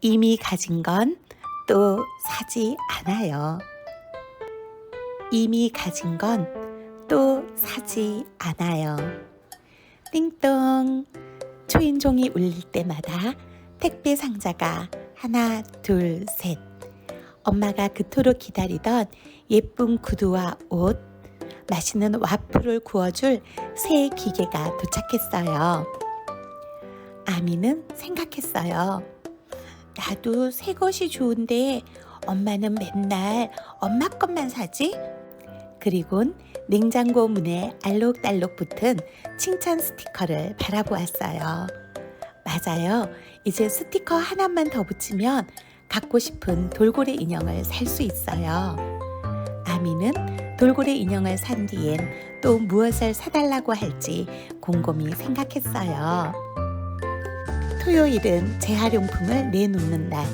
이미 가진 건 또 사지 않아요. 이미 가진 건 또 사지 않아요. 띵동. 초인종이 울릴 때마다 택배 상자가 하나, 둘, 셋. 엄마가 그토록 기다리던 예쁜 구두와 옷, 맛있는 와플을 구워줄 새 기계가 도착했어요. 아미는 생각했어요. 나도 새 것이 좋은데 엄마는 맨날 엄마 것만 사지? 그리곤 냉장고 문에 알록달록 붙은 칭찬 스티커를 바라보았어요. 맞아요. 이제 스티커 하나만 더 붙이면 갖고 싶은 돌고래 인형을 살 수 있어요. 아미는 돌고래 인형을 산 뒤엔 또 무엇을 사달라고 할지 곰곰이 생각했어요. 토요일은 재활용품을 내놓는 날.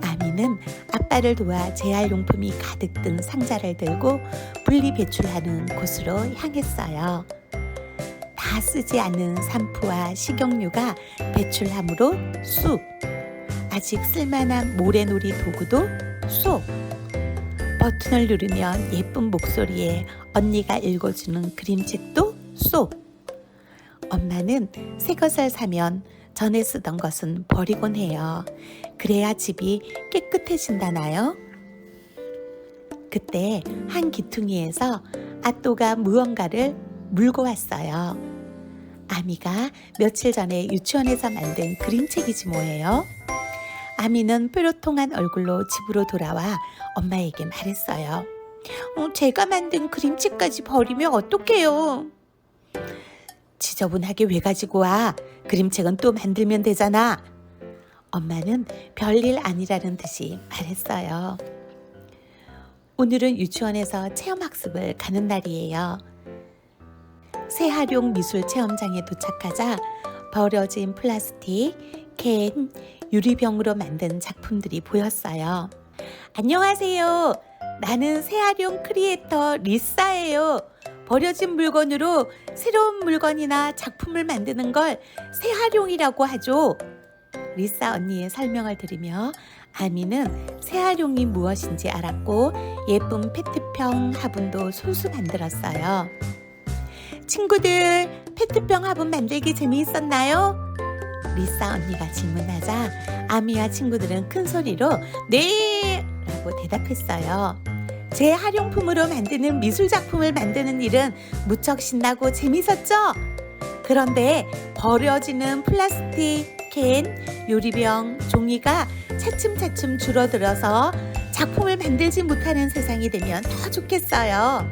아미는 아빠를 도와 재활용품이 가득 든 상자를 들고 분리 배출하는 곳으로 향했어요. 다 쓰지 않은 샴푸와 식용유가 배출함으로 쑥. 아직 쓸만한 모래놀이 도구도 쏙. 버튼을 누르면 예쁜 목소리에 언니가 읽어주는 그림책도 쏙. 엄마는 새 것을 사면 전에 쓰던 것은 버리곤 해요. 그래야 집이 깨끗해진다나요? 그때 한 기퉁이에서 아또가 무언가를 물고 왔어요. 아미가 며칠 전에 유치원에서 만든 그림책이지 뭐예요? 아미는 뾰로통한 얼굴로 집으로 돌아와 엄마에게 말했어요. 어, 제가 만든 그림책까지 버리면 어떡해요? 지저분하게 왜 가지고 와? 그림책은 또 만들면 되잖아. 엄마는 별일 아니라는 듯이 말했어요. 오늘은 유치원에서 체험학습을 가는 날이에요. 새활용 미술 체험장에 도착하자 버려진 플라스틱, 캔, 유리병으로 만든 작품들이 보였어요. 안녕하세요. 나는 새활용 크리에이터 리사예요. 버려진 물건으로 새로운 물건이나 작품을 만드는 걸 새활용이라고 하죠. 리사 언니의 설명을 들으며 아미는 새활용이 무엇인지 알았고 예쁜 페트병 화분도 손수 만들었어요. 친구들, 페트병 화분 만들기 재미있었나요? 리사 언니가 질문하자 아미와 친구들은 큰 소리로 네! 라고 대답했어요. 제 활용품으로 만드는 미술 작품을 만드는 일은 무척 신나고 재밌었죠? 그런데 버려지는 플라스틱, 캔, 유리병, 종이가 차츰차츰 줄어들어서 작품을 만들지 못하는 세상이 되면 더 좋겠어요.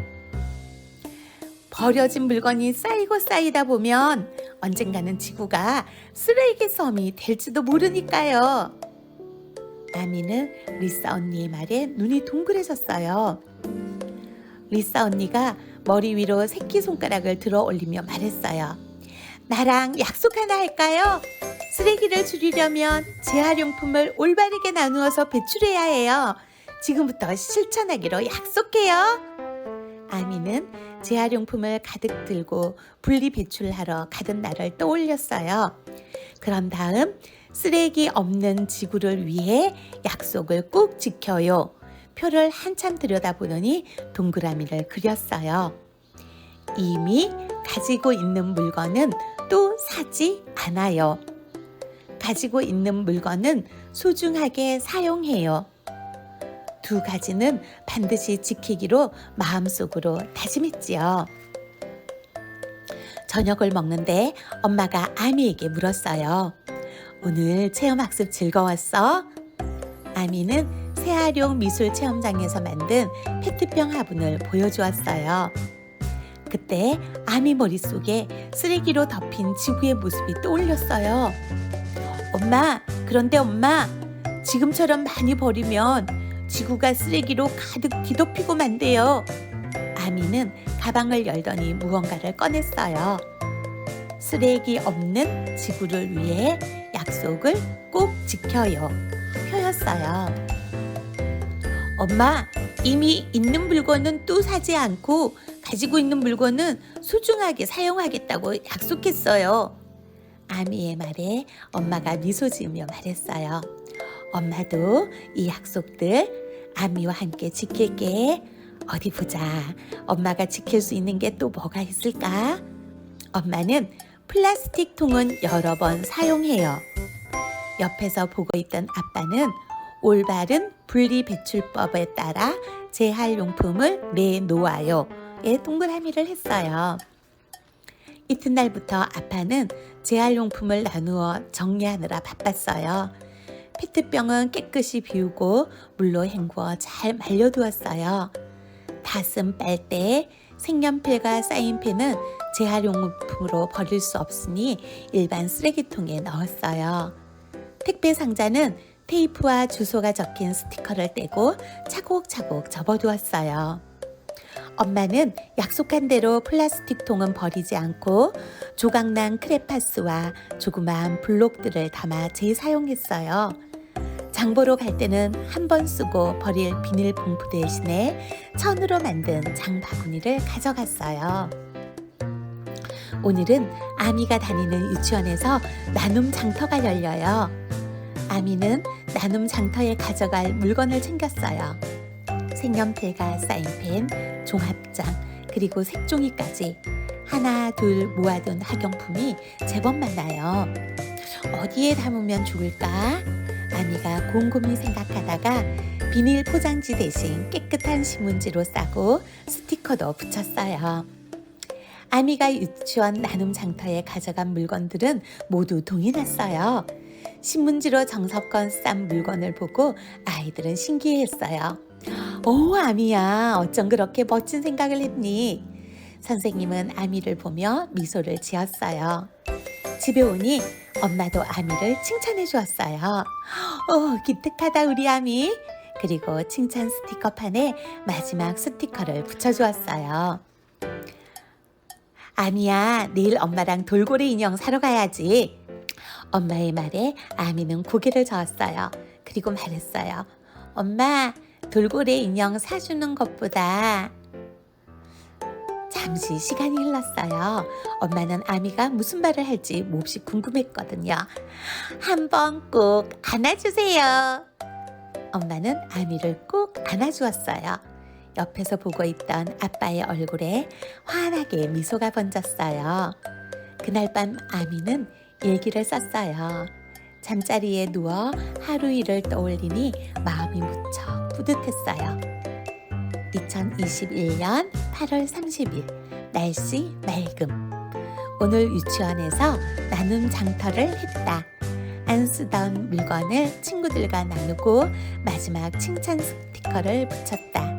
버려진 물건이 쌓이고 쌓이다 보면 언젠가는 지구가 쓰레기 섬이 될지도 모르니까요. 아미는 리사 언니의 말에 눈이 동그래졌어요. 리사 언니가 머리 위로 새끼손가락을 들어 올리며 말했어요. 나랑 약속 하나 할까요? 쓰레기를 줄이려면 재활용품을 올바르게 나누어서 배출해야 해요. 지금부터 실천하기로 약속해요. 아미는 재활용품을 가득 들고 분리 배출하러 가던 날을 떠올렸어요. 그런 다음 쓰레기 없는 지구를 위해 약속을 꼭 지켜요. 표를 한참 들여다보더니 동그라미를 그렸어요. 이미 가지고 있는 물건은 또 사지 않아요. 가지고 있는 물건은 소중하게 사용해요. 두 가지는 반드시 지키기로 마음속으로 다짐했지요. 저녁을 먹는데 엄마가 아미에게 물었어요. 오늘 체험학습 즐거웠어? 아미는 새활용 미술 체험장에서 만든 페트병 화분을 보여주었어요. 그때 아미 머릿속에 쓰레기로 덮인 지구의 모습이 떠올렸어요. 엄마, 그런데 엄마, 지금처럼 많이 버리면 지구가 쓰레기로 가득 뒤덮이고 만대요. 아미는 가방을 열더니 무언가를 꺼냈어요. 쓰레기 없는 지구를 위해 약속을 꼭 지켜요. 표였어요. 엄마, 이미 있는 물건은 또 사지 않고 가지고 있는 물건은 소중하게 사용하겠다고 약속했어요. 아미의 말에 엄마가 미소 지으며 말했어요. 엄마도 이 약속들 아미와 함께 지킬게. 어디 보자. 엄마가 지킬 수 있는 게 또 뭐가 있을까? 엄마는 플라스틱 통은 여러 번 사용해요. 옆에서 보고 있던 아빠는 올바른 분리 배출법에 따라 재활용품을 내놓아요. 에 동그라미를 했어요. 이튿날부터 아빠는 재활용품을 나누어 정리하느라 바빴어요. 페트병은 깨끗이 비우고 물로 헹구어 잘 말려두었어요. 다슴 빨대, 색연필과 사인펜은 재활용품으로 버릴 수 없으니 일반 쓰레기통에 넣었어요. 택배 상자는 테이프와 주소가 적힌 스티커를 떼고 차곡차곡 접어두었어요. 엄마는 약속한 대로 플라스틱 통은 버리지 않고 조각난 크레파스와 조그마한 블록들을 담아 재사용했어요. 장보러 갈 때는 한 번 쓰고 버릴 비닐봉투 대신에 천으로 만든 장바구니를 가져갔어요. 오늘은 아미가 다니는 유치원에서 나눔 장터가 열려요. 아미는 나눔 장터에 가져갈 물건을 챙겼어요. 색연필과 사인펜, 종합장, 그리고 색종이까지 하나, 둘 모아둔 학용품이 제법 많아요. 어디에 담으면 좋을까? 아미가 곰곰이 생각하다가 비닐 포장지 대신 깨끗한 신문지로 싸고 스티커도 붙였어요. 아미가 유치원 나눔 장터에 가져간 물건들은 모두 동이 났어요. 신문지로 정석권 싼 물건을 보고 아이들은 신기해했어요. 오, 아미야, 어쩜 그렇게 멋진 생각을 했니? 선생님은 아미를 보며 미소를 지었어요. 집에 오니 엄마도 아미를 칭찬해 주었어요. 오, 기특하다, 우리 아미. 그리고 칭찬 스티커판에 마지막 스티커를 붙여 주었어요. 아미야, 내일 엄마랑 돌고래 인형 사러 가야지. 엄마의 말에 아미는 고개를 저었어요. 그리고 말했어요. 엄마, 돌고래 인형 사주는 것보다 잠시 시간이 흘렀어요. 엄마는 아미가 무슨 말을 할지 몹시 궁금했거든요. 한번 꼭 안아주세요. 엄마는 아미를 꼭 안아주었어요. 옆에서 보고 있던 아빠의 얼굴에 환하게 미소가 번졌어요. 그날 밤 아미는 일기를 썼어요. 잠자리에 누워 하루 일을 떠올리니 마음이 무척 뿌듯했어요. 2021년 8월 30일 날씨 맑음 오늘 유치원에서 나눔 장터를 했다. 안 쓰던 물건을 친구들과 나누고 마지막 칭찬 스티커를 붙였다.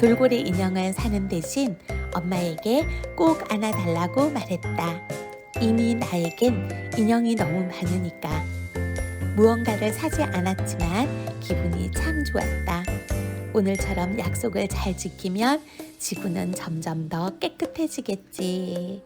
돌고래 인형을 사는 대신 엄마에게 꼭 안아달라고 말했다. 이미 나에겐 인형이 너무 많으니까. 무언가를 사지 않았지만 기분이 참 좋았다. 오늘처럼 약속을 잘 지키면 지구는 점점 더 깨끗해지겠지.